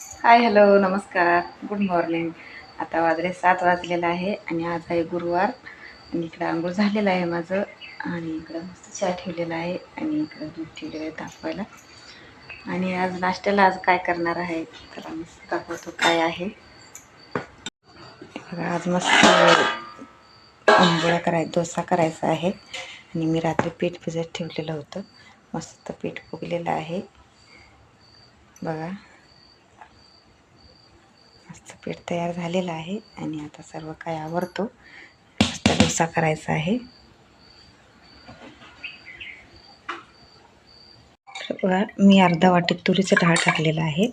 हाय hello नमस्कार. Good morning आता वाजले सात वाजलेलं आहे आणि आज आहे गुरुवार. आणि इकडं आंघोळ झालेलं आहे माझं. आणि इकडं मस्त चहा ठेवलेला आहे आणि इकडं दूध ठेवलेलं आहे तापवायला. आणि आज नाश्त्याला आज काय करणार आहे? तर मस्त दाखवतो काय आहे. बघा आज मस्त आंघोळा कराय डोसा करायचा आहे. आणि मी रात्री पीठ भिजत ठेवलेलं होतं. मस्त पीठ फुगलेलं आहे. बघा. पीठ तयार झालेलं आहे आणि आता सर्व काय आवडतो मस्त डोसा करायचा आहे. बघा मी अर्धा वाटीत तुरीचं डाळ टाकलेलं आहे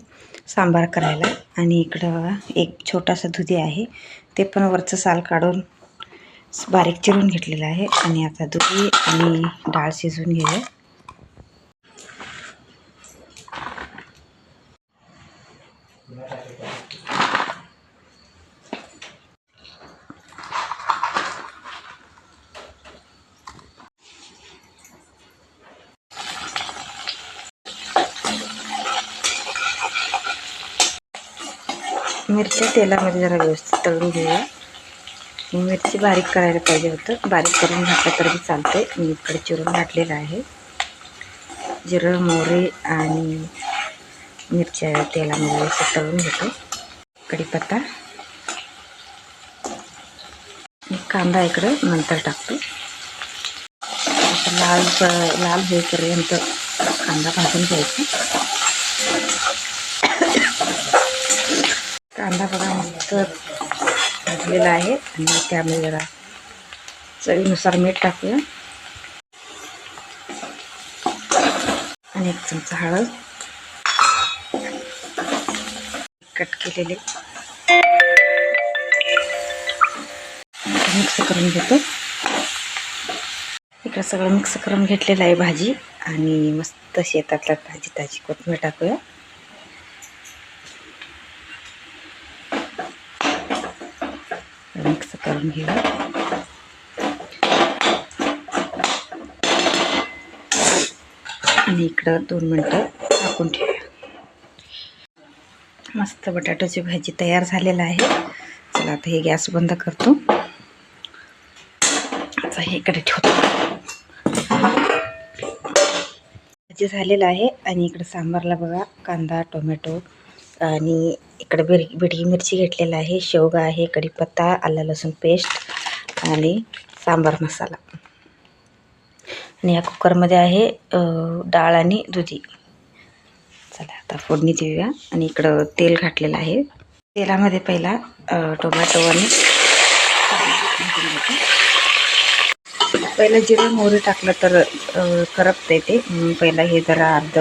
सांबार करायला. आणि इकडं बघा एक छोटासा दुधी आहे ते पण वरचं साल काढून बारीक चिरून घेतलेलं आहे. आणि आता दुधी आणि डाळ शिजवून घेऊया. मिरच्या तेलामध्ये जरा व्यवस्थित तळून घेऊया. मिरची बारीक करायला पाहिजे होतं. बारीक करून घातलं तरी चालते मी इकडे चिरून घातलेलं आहे. जिरं मोहरी आणि मिरच्या तेलामध्ये व्यवस्थित तळून घेतो. कढीपत्ता. कांदा इकडं नंतर टाकतो. लाल लाल होईपर्यंत कांदा भाजून घ्यायचा. कांदा बघा मस्त भाजलेला आहे. आणि त्यामध्ये जरा चवीनुसार मीठ टाकूया. आणि एक चमचा हळद. कट केलेले. मिक्स करून घेतो. इकडं सगळं मिक्स करून घेतलेलं आहे भाजी. आणि मस्त शेतातला ताजी ताजी कोथिंबीर टाकूया. मिक्स करून घेऊ. आणि इकडं दोन मिनटं टाकून ठेवूया. मस्त बटाट्याची भाजी तयार झालेला आहे. चला आता हे गॅस बंद करतो. आता हे इकडे ठेवतो. भाजी झालेलं आहे आणि इकडे सांबारला बघा कांदा टोमॅटो आणि इकडे बिर बिडगी मिरची घेतलेला आहे शेवगा आहे कढीपत्ता आलं लसूण पेस्ट आणि सांबार मसाला. आणि या कुकरमध्ये आहे डाळ आणि दुधी. चला आता फोडणी देऊया. आणि इकडं तेल घातलेलं आहे. तेलामध्ये पहिला टोमॅटो आणि पहिलं जेव्हा मोहरी टाकलं तर करपते ते. पहिला हे जरा अर्ध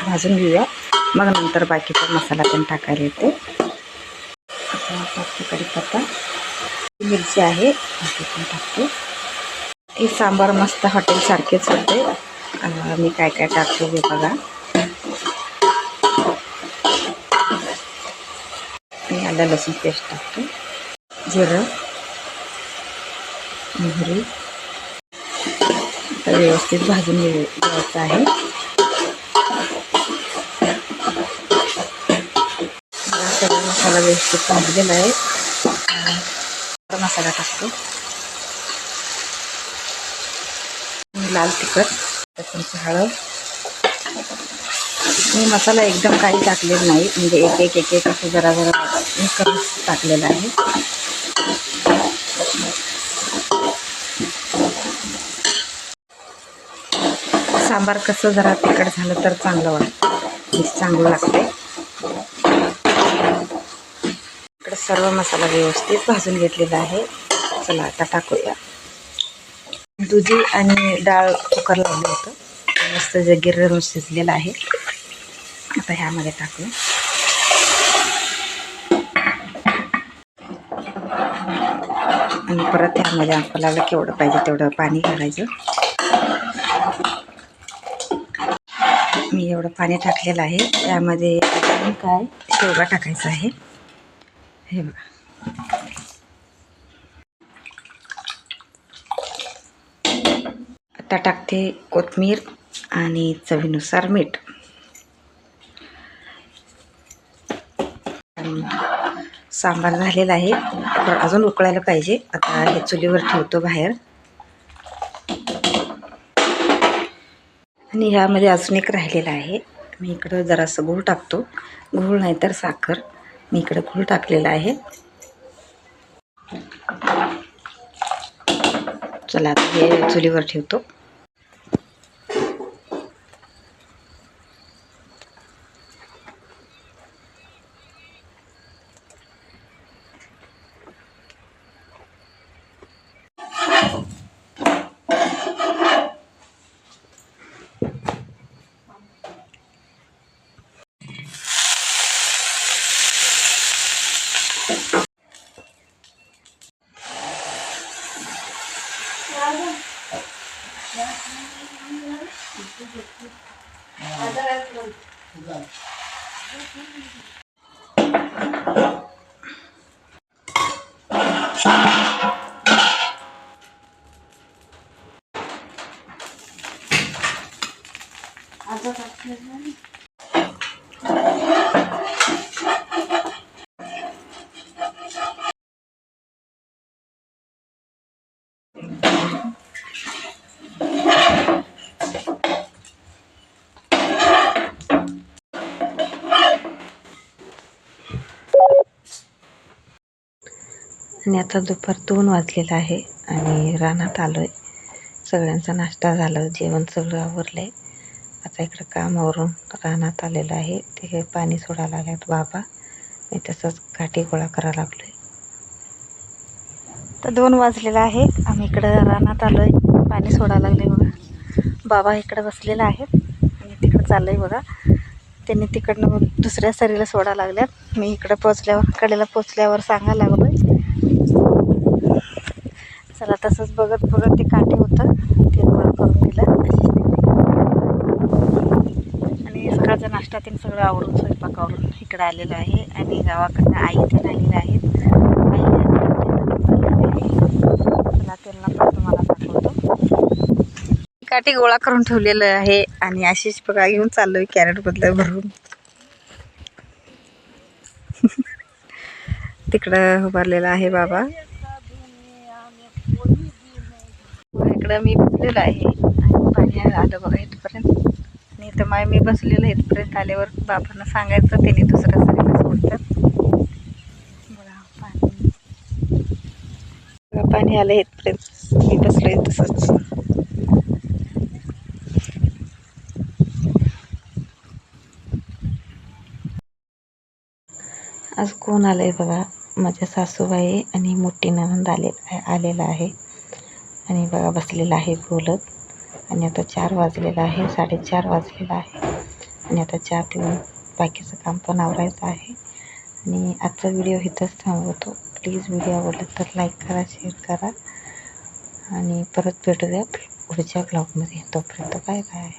भाजून घेऊया. मग नंतर बाकीचा मसाला पण टाकायला येते. आता टाकतो कढीपत्ता. मिरची आहे बाकी पण टाकतो. हे सांबार मस्त हॉटेलसारखेच होते. मी काय काय टाकतो हे बघा. आणि आलं लसूण पेस्ट टाकतो. जिरं मोहरी. तर व्यवस्थित भाजून घ्यायचं आहे. सगळा मसाला व्यवस्थित भाजलेला आहे मसाला टाकतो लाल तिखट त्याच्यानंतर हळद मी मसाला एकदम काही टाकलेला नाही. म्हणजे एक एक एक एक असं जरा जरा करून टाकलेलं आहे. सांबार कसं जरा तिखट झालं तर चांगलं वाटतं. म्हणजे चांगलं लागते इकडे सर्व मसाला व्यवस्थित भाजून घेतलेला आहे. चला आता टाकूया. दुधी आणि डाळ कुकर लावलं होतं. मस्त जे गिर्र शिजलेलं आहे. आता ह्यामध्ये टाकूया. आणि परत ह्यामध्ये आपल्याला केवढं पाहिजे तेवढं पाणी घालायचं. मी एवढं पाणी टाकलेलं आहे. त्यामध्ये काय? शेवगा टाकायचा आहे. हे बघा. आता टाकते कोथमीर आणि चवीनुसार मीठ. सांबार झालेला आहे. तर अजून उकळायला पाहिजे. आता हे चुलीवर ठेवतो बाहेर. आणि ह्यामध्ये अजून एक राहिलेला आहे. मी इकडं जरासं गूळ टाकतो. गूळ नाही तर साखर. मी इकडं गूळ टाकलेला आहे. चला आता हे चुलीवर ठेवतो. Shut आणि आता दुपार दोन वाजलेलं आहे आणि रानात आलो आहे सगळ्यांचा नाश्ता झाला जेवण सगळं आवरलं आहे आता इकडं कामावरून रानात आलेलं आहे. ते पाणी सोडायला लागल्यात बाबा. मी तसंच काठी गोळा करायला लागलो आहे तर दोन वाजलेलं आहे. आम्ही इकडं रानात आलो आहे पाणी सोडायला लागले बघा. बाबा इकडं बसलेला आहे आणि तिकडं चाललं आहे बघा. त्यांनी तिकडनं दुसऱ्या सरीला सोडायला लागल्यात. मी इकडं पोचल्यावर कडेला पोचल्यावर सांगायला लागलो चला तसंच बघत बघत ते काटे होतं ते गोळा करून दिलं. आणि सकाळचा नाश्ता ते सगळं आवरून स्वयंपाकावरून इकडं आलेलं आहे आणि गावाकडनं आई ते आलेलं आहेत. आई चला त्यांना पण तुम्हाला दाखवतो काठी गोळा करून ठेवलेलं आहे आणि अशीच बघा घेऊन चाललोय कॅरेटमधलं भरून. तिकडं उभारलेला आहे बाबा बघा इकडं मी बसलेलं आहे. आणि पाणी आलं बघा इथपर्यंत. आणि इथं माय मी बसलेलं आहे. इथपर्यंत आल्यावर बाबांना सांगायचं त्याने दुसऱ्या सरीला सोडतात. बघा पाणी. बघा पाणी आलं इथपर्यंत. मी बसलोय तसंच. आज कोण आलं आहे बघा? माझ्या सासूबाई आणि मोठी ननंद आले आलेला आहे. आणि बघा बसलेला आहे बोलत. आणि आता चार वाजलेला आहे साडेचार वाजलेला आहे. आणि आता चहा पिऊन बाकीचं काम पण आवरायचं आहे. आणि आजचा व्हिडिओ इथंच थांबवतो. प्लीज व्हिडिओ आवडला तर लाईक करा शेअर करा. आणि परत भेटूया पुढच्या ब्लॉगमध्ये तोपर्यंत बाय बाय.